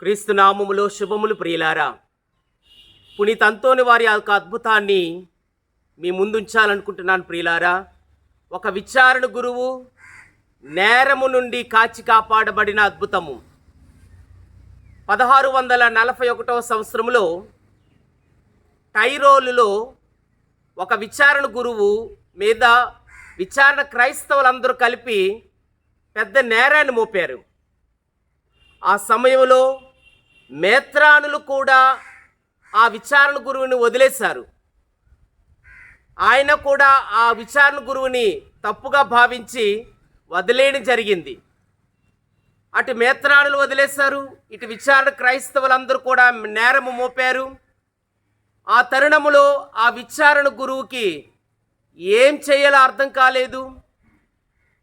క్రీస్తు నామములో శుభములు ప్రియులారా పునీతంతోని వారి యొక్క అద్భుతాన్ని మీ ముందుంచాలనుకుంటున్నాను ప్రియులారా. ఒక విచారణ గురువు నేరము నుండి కాచి కాపాడబడిన అద్భుతము. పదహారు వందల నలభై ఒకటవ సంవత్సరంలో టైరోలులో ఒక విచారణ గురువు మీద విచారణ క్రైస్తవులందరూ కలిపి పెద్ద నేరాన్ని మోపారు. ఆ సమయంలో మేత్రానులు కూడా ఆ విచారణ గురువుని వదిలేశారు. ఆయన కూడా ఆ విచారణ గురువుని తప్పుగా భావించి వదిలేయడం జరిగింది. అటు మేత్రానులు వదిలేశారు ఇటు విచారణ క్రైస్తవులందరూ కూడా నేరము మోపారు. ఆ తరుణములో ఆ విచారణ గురువుకి ఏం చేయాలో అర్థం కాలేదు.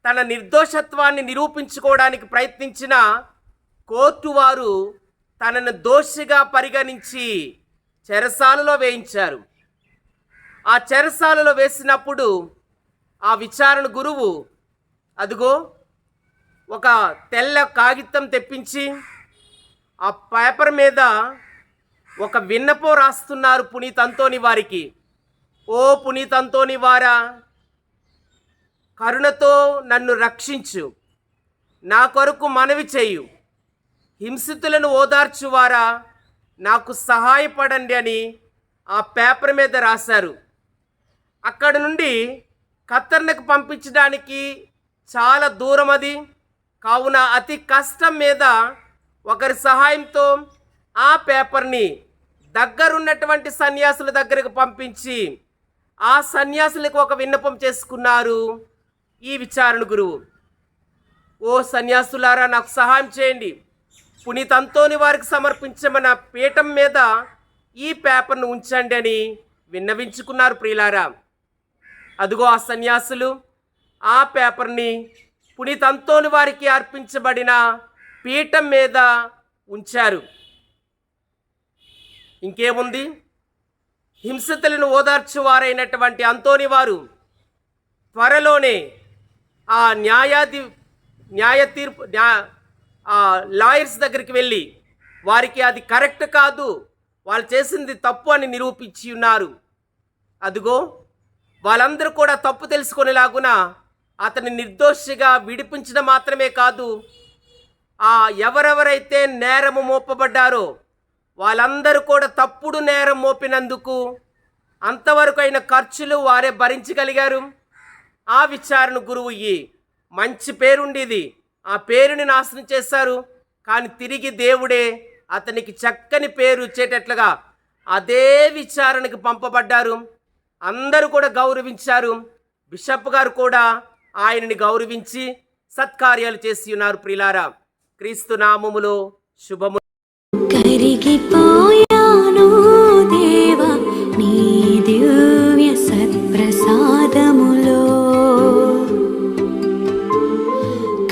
తన నిర్దోషత్వాన్ని నిరూపించుకోవడానికి ప్రయత్నించిన కోర్టు వారు తనను దోషిగా పరిగణించి చెరసాలలో వేయించారు. ఆ చెరసాలలో వేసినప్పుడు ఆ విచారణ గురువు అదిగో ఒక తెల్ల కాగితం తెప్పించి ఆ పేపర్ మీద ఒక విన్నపం రాస్తున్నారు పునీత్ అంతోని వారికి. ఓ పునీత్ అంతోని వారా కరుణతో నన్ను రక్షించు నా కొరకు మనవి చేయు. హింసితులను ఓదార్చువారా? నాకు సహాయపడండి అని ఆ పేపర్ మీద రాశారు. అక్కడ నుండి ఖత్తర్నకు పంపించడానికి చాలా దూరం అది. కావున అతి కష్టం మీద ఒకరి సహాయంతో ఆ పేపర్ని దగ్గరున్నటువంటి సన్యాసుల దగ్గరకు పంపించి ఆ సన్యాసులకు ఒక విన్నపం చేసుకున్నారు ఈ విచారణ గురువు. ఓ సన్యాసులారా నాకు సహాయం చేయండి. పునీతంతోని వారికి సమర్పించమన్న పీఠం మీద ఈ పేపర్ను ఉంచండి అని విన్నవించుకున్నారు ప్రియులారా. అదిగో ఆ సన్యాసులు ఆ పేపర్ని పునీతంతోని వారికి అర్పించబడిన పీఠం మీద ఉంచారు. ఇంకేముంది? హింసతులను ఓదార్చువారైనటువంటి అంతోని వారు త్వరలోనే ఆ న్యాయాధి న్యాయ తీర్పు న్యా లాయర్స్ దగ్గరికి వెళ్ళి వారికి అది కరెక్ట్ కాదు వాళ్ళు చేసింది తప్పు అని నిరూపించి ఉన్నారు. అదిగో వాళ్ళందరూ కూడా తప్పు తెలుసుకునేలాగున అతని నిర్దోషిగా విడిపించడం మాత్రమే కాదు ఆ ఎవరెవరైతే నేరము మోపబడ్డారో వాళ్ళందరూ కూడా తప్పుడు నేరం మోపినందుకు అంతవరకు అయిన ఖర్చులు వారే భరించగలిగారు. ఆ విచారణ గురువు ఈ మంచి పేరుండేది. ఆ పేరుని నాశనం చేశారు. కానీ తిరిగి దేవుడే అతనికి చక్కని పేరు ఇచ్చేటట్లుగా అదే విచారణకు పంపబడ్డారు. అందరూ కూడా గౌరవించారు. బిషప్ గారు కూడా ఆయనని గౌరవించి సత్కార్యాలు చేసి ఉన్నారు ప్రిలారా క్రీస్తు నామములో శుభము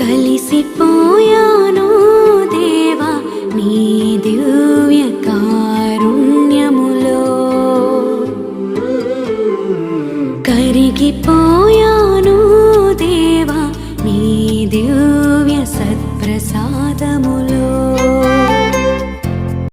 కలిసిపోయాను దేవా నీ దివ్య